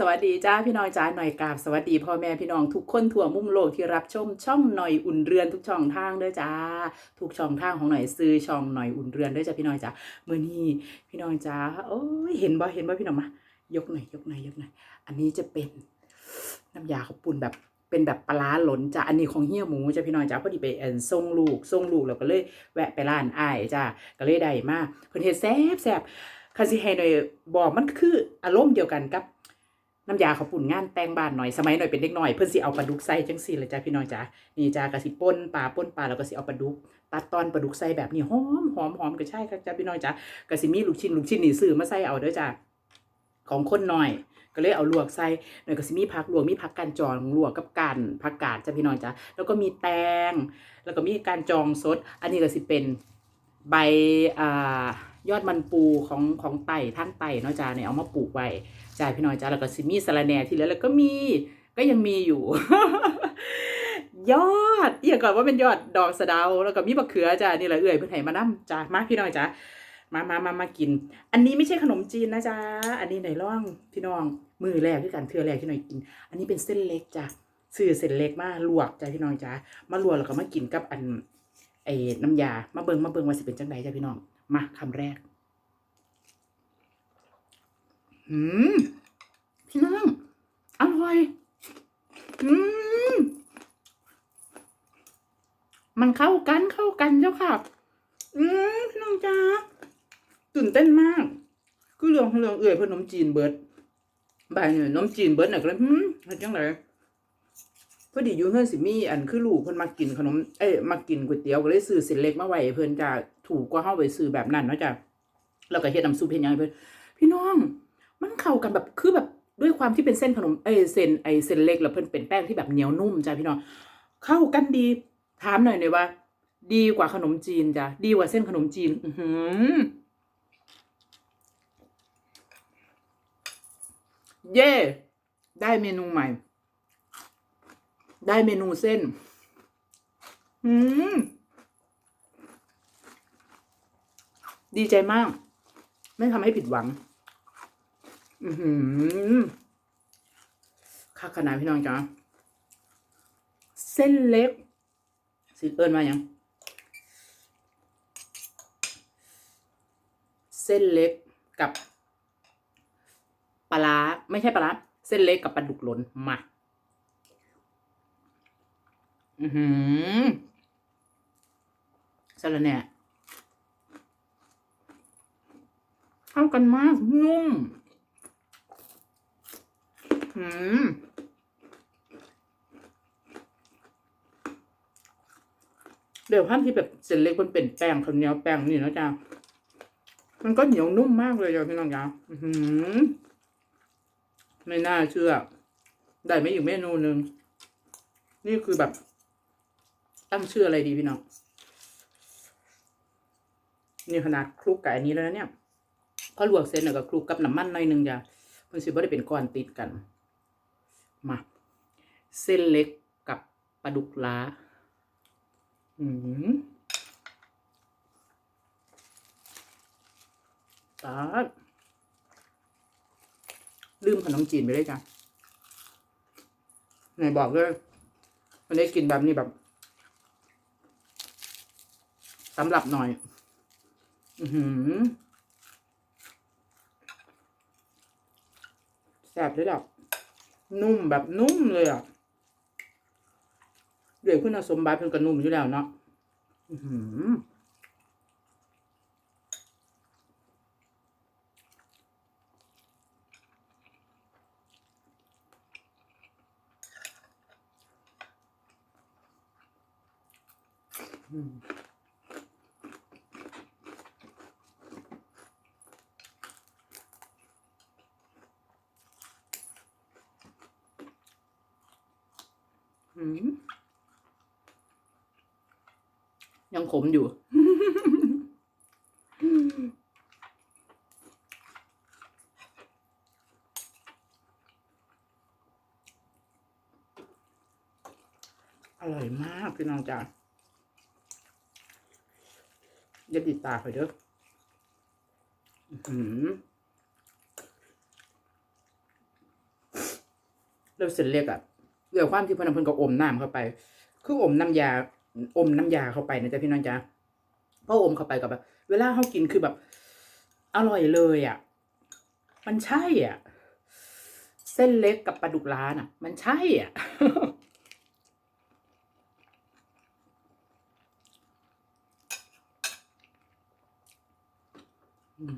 สวัสดีจ้าพี่น้องจ้าหน่อยกราบสวัสดีพ่อแม่พี่น้องทุกคนทั่วมุมโลกที่รับชมช่องหน่อยอุ่นเรือนทุกช่องทางด้อจ้าทุกช่องทางของหน่อยซื้อช่องหน่อยอุ่นเรือนด้อจ้าพี่น้องจ้าเมื่อนี้พี่น้องจ้าโอ้ยเห็นบ่เห็นบ่พี่น้องมายกหน่อยยกหน่อยยกหน่อยอันนี้จะเป็นน้ำยาข้าวปุ้นแบบเป็นแบบปลาหล่นจ้าอันนี้ของเฮียหมูจ้าพี่น้องจ้าพอดีไปเอ็นส่งลูกส่งลูกแล้วก็เลยแวะไปร้านอ้ายจ้าก็เลยได้มาเพิ่นเฮ็ดแซ่บแซ่บคันสิให้หน่อยบอกมันคืออารมณ์เดียวกันกับ น้ำยาเขาปุ่นงานแต่งบ้านหน่อยสมัยหน่อยเป็นเด็กหน่อยเพิ่อนสิเอาปลาดุกใส่จังซี่เลยจ้าพี่น้อยจ้านี่จ้ากะสิป่นปลาป่นปลาแล้วก็สิเอาปลาดุกตัดตอนปลาดุกใส่แบบนี้หอมหอมหอมก็ใช่ครับจ้าพี่น้อยจ้ากะสิมีลูกชิ้นลูกชิ้นนี่ซื้อมาใส่เอาเด้อจ้าของคนหน่อยก็เลยเอาลวกใส่หน่อยก็สิมีผักลวกมีผักกานจองลวกกับกันผักกาดจ้าพี่น้อยจ้าแล้วก็มีแตง แล้วก็มีการจองสด อันนี้ก็สิเป็นใบอ่ายอดมันปูของของไต่ทั้งไต่เนาะจ้าเนี่ยเอามาปลูกไว้ จ่ายพี่น้อยจ้าแล้วก็ซิมีสาระแหน่ที่เหลือแล้วก็มีก็ยังมีอยู่ ยอดเอียก่อนว่าเป็นยอดดอกสะเดาแล้วก็มีมะเขือจ้านี่แหละเอื่อยเพื่อนให้มานํจ้ามาพี่น้อยจ้ามามามามากิน อันนี้ไม่ใช่ขนมจีนนะจ้าอันนี้ไหนล่องพี่น้อง มือแรกที่กันเทือแรกที่หน่อยกิน อันนี้เป็นเส้นเล็กจ้าซื้อเส้นเล็กมาลวกจ้าพี่น้องจ้ามาลวกแล้วก็มากินกับอันไอ้น้ำยา มาเบิงมาเบิงว่าสิเป็นจังใดจ้าพี่น้อง มาคำแรก อืมพี่น้อง อร่อย อืมมันเข้ากันเข้ากันเจ้าค่ะ อืมพี่น้องจ้าตื่นเต้นมาก คือเรื่องของเรื่องเอื่อยเพื่อนนมจีนเบิร์ดบายเนี่ยนมจีนเบิร์ดเนี่ยก็เลยหืมเฮ็ดจังไดพอดีอยู่เฮือนสิมีอันคือลูกเพิ่นมากินขนมเอ้ยมากินก๋วยเตี๋ยวก็เลยซื้อเส้นเล็กมาไว้ให้เพิ่นจะถูกกว่าเฮาไปซื้อแบบนั้นเนาะจ้ะแล้วก็เฮ็ดน้ำซุปเฮ็ดหยังเพิ่นพี่น้อง มันเข้ากันแบบคือแบบด้วยความที่เป็นเส้นขนมเอเส้นไอเส้นเล็กแล้วเพิ่นเป็นแป้งที่แบบเหนียวนุ่มจ้ะพี่น้องเข้ากันดี ถามหน่อยหน่อยว่า ดีกว่าขนมจีนจ้ะดีกว่าเส้นขนมจีน อือหือเย่ได้เมนูใหม่ ได้เมนูเส้น อืมดีใจมาก ไม่ทำให้ผิดหวัง อือหือค่าขนาดพี่น้องจ้าเส้นเล็กสิเอิญมาอย่างเส้นเล็กกับปลาไม่ใช่ปลาเส้นเล็กกับปลาดุกหล่นมาอือหือสลัดเนี่ยเข้ากันมากนุ่ม อืมเดี๋ยวท่านที่แบบเส้นเล็กมันเป็นแป้งข้าวเหนียวแป้งนี่นะจ้ามันก็เหนียวนุ่มมากเลยจ้ะพี่น้องจ้าหือไม่น่าเชื่อ ได้ไม่อีกเมนูหนึ่ง นี่คือแบบ ตั้งชื่ออะไรดีพี่น้อง นี่ขนาดคลุกกับอันนี้แล้วนะเนี่ยพอลวกเสร็จแล้วก็คลุกกับน้ำมันหน่อยหนึงจ้ะมันสิบ่ได้เป็นก้อนติดกัน มาเส้นเล็กกับปลาดุกล้า อืมตาลืมขนมจีนไปเลยจ้ะไหนบอกเลยวันนี้กินแบบนี้แบบสำหรับหน่อย อือหือแซ่บเลยดับ นุ่มแบบนุ่มเลยอะเดี๋ยวคุณสมบัติเพิ่นก็นุ่มอยู่แล้วเนาะอืม ยังขมอยู่ อร่อยมากพี่น้องจ้าอย่าติดตาไปเด้ออื้อหือแล้วเส้นเล็กอะ เรื่องความที่พนนเพิ่นก็อมน้ำเข้าไป คืออมน้ำยาอมน้ำยาเข้าไปนะจ๊ะพี่น้องจ๊ะพออมเข้าไปกับแบบเวลาเขากินคือแบบ อร่อยเลยอะ่ะ มันใช่อะ เส้นเล็กกับปลาดุกร้านอะ มันใช่อะ อืม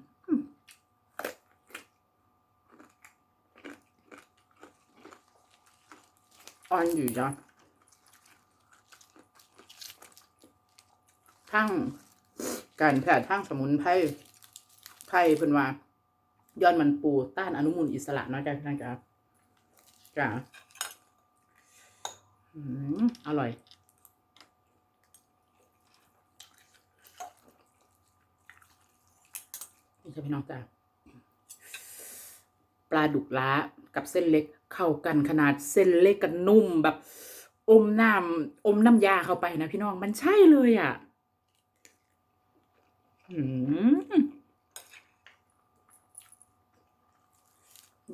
ออนอยู่จ้ะทั้งการแพทย์ทั้งสมุนไพรไพรเพิ่นว่าย้อนมันปูต้านอนุมูลอิสระเนาะจ้ะท่นจ้ะจ้ะอืมอร่อยนี่จ้ะพี่น้องจ้ะปลาดุกล้ากับเส้นเล็ก เข้ากันขนาดเส้นเล็กกับนุ่มแบบ อมน้ำอมน้ำยาเข้าไปนะพี่น้องมันใช่เลยอะอืม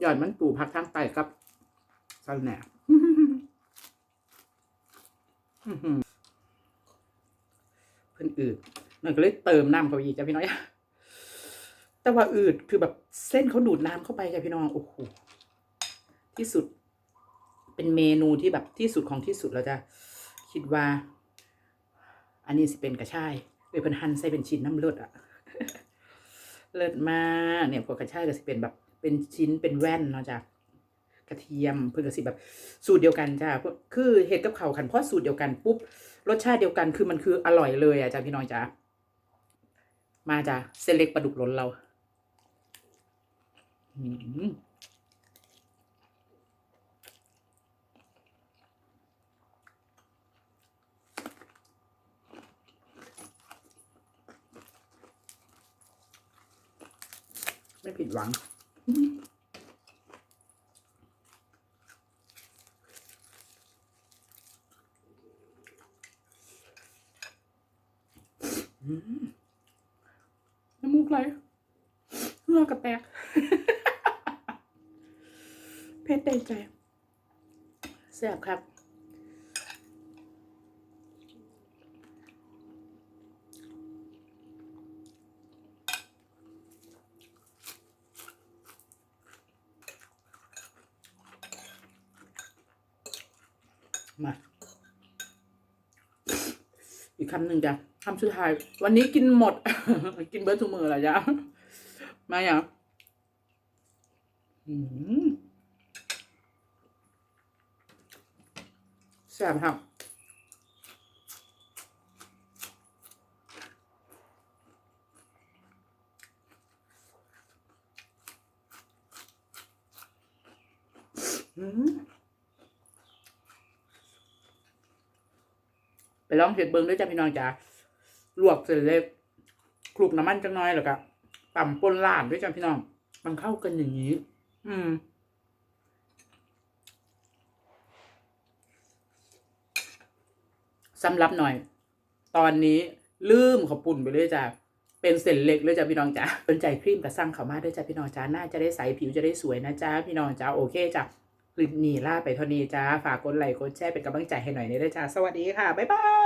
ยอดมันปูพักทางไตครับสันแหนบอื้อนอืดมันก็เลยเติมน้ำเข้าไปอีกจ้ะพี่น้อยแต่ว่าอืดคือแบบเส้นเขาดูดน้ำเข้าไปจ้ะพี่น้องโอ้โห ที่สุด เป็นเมนูที่แบบที่สุดของที่สุดแล้วจ้ะคิดว่า อันนี้สิเป็นกระชายเอยเพิ่นหั่นใส่เป็นชิ้นน้ำเลือดอะเลิศมากเนี่ยพวกกระชายก็สิเป็นแบบเป็นชิ้นเป็นแว่นเนาะจ้ะกระเทียมเพิ่นก็สิแบบสูตรเดียวกันจ้ะคือเห็ดกับเขาขันเพราะสูตรเดียวกันปุ๊บรสชาติเดียวกันคือมันคืออร่อยเลยอะจ้ะพี่น้องจ้ะมาจ้ะเส้นเล็กปลาดุกล้นเรา อืม ไม่ผิดหวังน้ำมูกไหลเหงื่อกระแตก เพชรได้ใจแซ่บครับ มา อีกคำหนึ่งจ้ะคำสุดท้าย วันนี้กินหมด กินเบิร์ดทุกมือแล้วจ้ะมาอย่างแซ่บครับ อืม ไป ลองเห็ดเบิงด้วยจ้ะพี่น้องจ๋าลวกเสร็จเล็กคลุกน้ำมันจังน้อยแล้วก็ต่ำปนลาดด้วยจ้ะพี่น้อง มันเข้ากันอย่างนี้ อืมสำหรับหน่อย ตอนนี้ลืมขาวปุ่นไปเลยจ้ะเป็นเส้นเล็กเลยจ้ะพี่น้องจ๋าสนใจครีมกับสั่งเขามาด้วยจ้ะพี่น้องจ๋าน่าจะได้ใสผิวจะได้สวยนะจ้าพี่น้องจ๋าโอเคจ้ะคลิปนี้ล่าไปเท่านี้จ้าฝากกดไลค์กดแชร์เป็นกำลังใจให้หน่อยนี่ด้วยจ้าสวัสดีค่ะ บ๊ายบาย